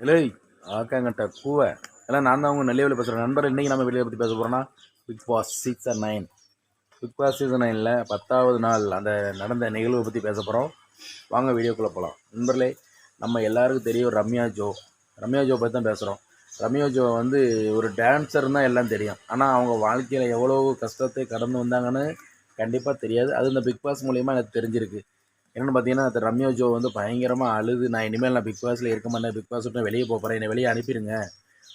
இல்லை ஆக்காங்கட்ட கூவை எல்லாம் நான் தான் அவங்க நெல்லையில் பேசுகிறேன் நண்பர் இன்றைக்கி நம்ம வெளியே பற்றி பேச போகிறோன்னா Bigg Boss season nine Bigg Boss season நைனில் பத்தாவது நாள் அந்த நடந்த நிகழ்வை பற்றி பேச போகிறோம் வாங்க வீடியோக்குள்ளே போகலாம் நண்பர்களே நம்ம எல்லாருக்கும் தெரியும் ரம்யா ஜோ. ரம்யா ஜோ பற்றி தான் பேசுகிறோம் ரம்யா ஜோ வந்து ஒரு டான்ஸர் தான் எல்லாம் தெரியும். ஆனால் அவங்க வாழ்க்கையில் எவ்வளோ கஷ்டத்தை கடந்து வந்தாங்கன்னு கண்டிப்பாக தெரியாது. அது இந்த பிக் பாஸ் மூலிமா எனக்கு தெரிஞ்சிருக்கு. என்னென்னு பார்த்தீங்கன்னா அந்த ரம்யா ஜோ வந்து பயங்கரமாக அழுது நான் இனிமேல் நான் பிக் பாஸில் இருக்க மாட்டேன். பிக் பாஸ் விட்டு வெளியே போகிறேன் என்னை வெளியே அனுப்பிடுங்க.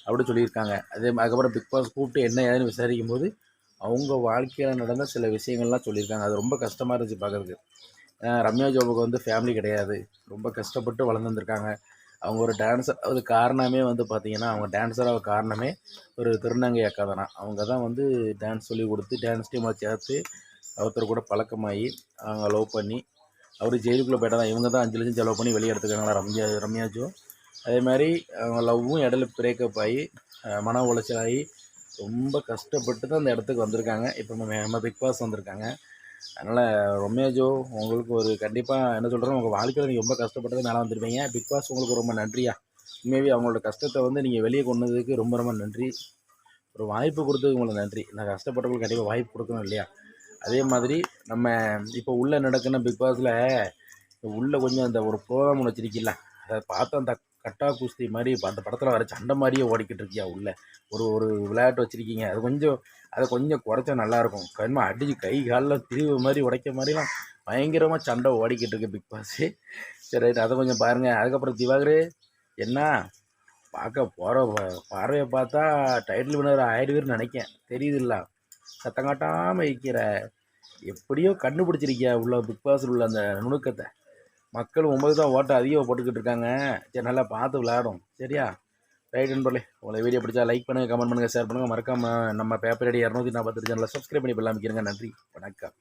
அப்படின்னு சொல்லியிருக்காங்க. அதே அதுக்கப்புறம் பிக் பாஸ் கூப்பிட்டு என்ன ஏதுன்னு விசாரிக்கும் போது அவங்க வாழ்க்கையில் நடந்த சில விஷயங்கள்லாம் சொல்லியிருக்காங்க. அது ரொம்ப கஷ்டமாக இருந்துச்சு பார்க்குறதுக்கு ரம்யா ஜோபுக்கு வந்து ஃபேமிலி கிடையாது. ரொம்ப கஷ்டப்பட்டு வளர்ந்து வந்திருக்காங்க. அவங்க ஒரு டான்ஸர் அது காரணமே வந்து பார்த்திங்கன்னா அவங்க டான்ஸராக காரணமே ஒரு திருநங்கை அக்கா தானே. அவங்க தான் வந்து டான்ஸ் சொல்லி கொடுத்து டான்ஸ் டீமாக சேர்த்து ஒருத்தர் கூட பழக்கமாகி அவங்க லவ் பண்ணி அவர் ஜெயிலுக்குள்ளே போயிட்டா தான் இவங்க தான் அஞ்சு லட்சம் செலவு பண்ணி வெளியே எடுத்துக்கிறாங்களா? ரம்யா ரம்யா அதே மாதிரி அவங்க லவ்வும் இடையில பிரேக்கப் ஆகி மன உளைச்சலாகி ரொம்ப கஷ்டப்பட்டு தான் அந்த இடத்துக்கு வந்திருக்காங்க. இப்போ நம்ம நம்ம பிக் பாஸ் வந்திருக்காங்க. அதனால் ரம்யா உங்களுக்கு ஒரு கண்டிப்பாக என்ன சொல்கிறோம் உங்கள் வாழ்க்கையில் நீங்கள் ரொம்ப கஷ்டப்பட்டு மேலே வந்திருப்பீங்க. பிக் பாஸ் உங்களுக்கு ரொம்ப நன்றியா? உண்மையாகவே அவங்களோட கஷ்டத்தை வந்து நீங்கள் வெளியே கொண்டு வந்ததுக்கு ரொம்ப ரொம்ப நன்றி. ஒரு வாய்ப்பு கொடுத்ததுக்கு உங்களுக்கு நன்றி. நான் கஷ்டப்பட்டவங்களுக்கு கண்டிப்பாக வாய்ப்பு கொடுக்கணும் இல்லையா? அதே மாதிரி நம்ம இப்போ உள்ளே நடக்கிற பிக் பாஸில் உள்ளே கொஞ்சம் அந்த ஒரு ப்ரோக்ராம் ஒன்று வச்சிருக்கீல்ல அதை பார்த்து அந்த கட்டா குஸ்தி மாதிரி அந்த படத்தில் வர சண்டை மாதிரியே ஓடிக்கிட்டு இருக்கியா உள்ளே? ஒரு ஒரு விளையாட்டு வச்சுருக்கீங்க. அது கொஞ்சம் அதை கொஞ்சம் குறைச்சா நல்லாயிருக்கும் கண்மா அடிச்சு கை காலில் திரிவு மாதிரி உடைக்க மாதிரிலாம் பயங்கரமாக சண்டை ஓடிக்கிட்டு இருக்கு பிக் பாஸு சரி ரைட். அதை கொஞ்சம் பாருங்கள் அதுக்கப்புறம் திவாகர் என்ன? பார்க்க போகிற பார்வையை பார்த்தா டைட்டில் வினர் ஆயிடுவீர்னு நினைக்கேன். தெரியுதுல்ல? சத்தம் காட்டாமல் இருக்கிற எப்படியோ கண்டுபிடிச்சிருக்கியா உள்ள பிக் பாஸில் உள்ள அந்த நுணுக்கத்தை. மக்கள் ஒம்பது தான் ஓட்டை அதிகம் போட்டுக்கிட்டு இருக்காங்க. சரி நல்லா பார்த்து விளையாடும். சரியா? ரைட் நண்பர்களே உங்களை வீடியோ பிடிச்சா லைக் பண்ணுங்கள் கமெண்ட் பண்ணுங்கள் ஷேர் பண்ணுங்கள் மறக்காமல் நம்ம பேப்பர் அடி இரநூத்தி நாற்பத்தெட்டு சேனலில் சப்ஸ்கிரைப் பண்ணி பெல்லாம் நன்றி. வணக்கம்.